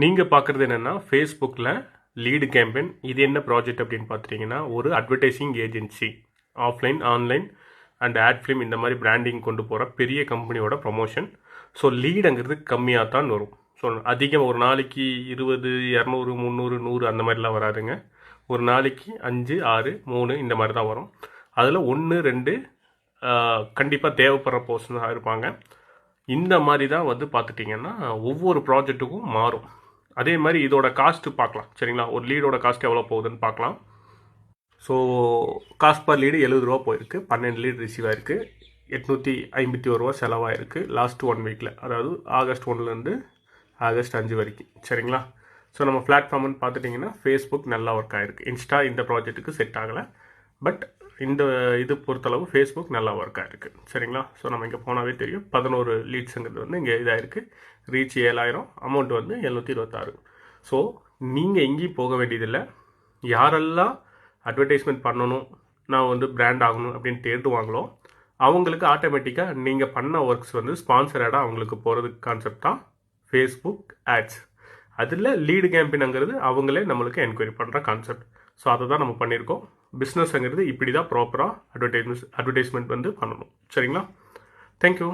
நீங்கள் பார்க்குறது என்னென்னா ஃபேஸ்புக்கில் லீடு கேம்பெயின் இது என்ன ப்ராஜெக்ட் அப்படின்னு பார்த்துட்டிங்கன்னா ஒரு advertising agency offline online and ad film இந்த மாதிரி பிராண்டிங் கொண்டு போகிற பெரிய கம்பெனியோட ப்ரொமோஷன் ஸோ லீடுங்கிறது கம்மியாக தான் வரும். ஸோ அதிகம் ஒரு நாளைக்கு இருபது இரநூறு முந்நூறு நூறு அந்த மாதிரிலாம் வராதுங்க. ஒரு நாளைக்கு அஞ்சு ஆறு மூணு இந்த மாதிரி தான் வரும். அதில் ஒன்று ரெண்டு கண்டிப்பாக தேவைப்படுற போர்ஷனாக இருப்பாங்க. இந்த மாதிரி தான் வந்து பார்த்துட்டிங்கன்னா ஒவ்வொரு ப்ராஜெக்ட்டுக்கும் மாறும். அதே மாதிரி இதோட காஸ்ட்டு பார்க்கலாம். சரிங்களா? ஒரு லீடோட காஸ்ட் எவ்வளோ போகுதுன்னு பார்க்கலாம். ஸோ காஸ்ட் பர் லீடு எழுபது ரூபா போயிருக்கு. பன்னெண்டு லீடு ரிசீவ் ஆயிருக்கு. எட்நூற்றி ஐம்பத்தி ஒரு ரூபா செலவாயிருக்கு. லாஸ்ட் ஒன் வீக்கில் அதாவது ஆகஸ்ட் ஒன்லேருந்து ஆகஸ்ட் அஞ்சு வரைக்கும். சரிங்களா? ஸோ நம்ம பிளாட்ஃபார்ம்னு பார்த்துட்டிங்கன்னா ஃபேஸ்புக் நல்லா ஒர்க் ஆகிருக்கு இன்ஸ்டா இந்த ப்ராஜெக்ட்டுக்கு செட் ஆகலை. பட் இந்த இது பொறுத்தளவு ஃபேஸ்புக் நல்லா ஒர்க் ஆகிருக்கு சரிங்களா? ஸோ நம்ம இங்கே போனாவே தெரியும். பதினோரு லீட்ஸுங்கிறது வந்து இங்கே இதாக இருக்குது ரீச் ஏழாயிரம் அமௌண்ட் வந்து எழுநூற்றி இருபத்தாறு. ஸோ நீங்கள் எங்கேயும் போக வேண்டியதில்லை. யாரெல்லாம் அட்வர்டைஸ்மெண்ட் பண்ணணும் நான் வந்து பிராண்ட் ஆகணும் அப்படின்னு தேடுவாங்களோ அவங்களுக்கு ஆட்டோமேட்டிக்காக நீங்கள் பண்ண ஒர்க்ஸ் வந்து ஸ்பான்சரடாக அவங்களுக்கு போகிறதுக்கு கான்செப்ட் தான் ஃபேஸ்புக் ஆட்ஸ் அதில் லீடு கேம்பினுங்கிறது அவங்களே நம்மளுக்கு என்கொயரி பண்ணுற கான்செப்ட் ஸோ அதை தான் நம்ம பண்ணியிருக்கோம். பிஸ்னஸ்ங்கிறது இப்படி தான் ப்ராப்பராக அட்வர்டைஸ்மெண்ட் அட்வர்டைஸ்மெண்ட் வந்து பண்ணணும். சரிங்களா? தேங்க்யூ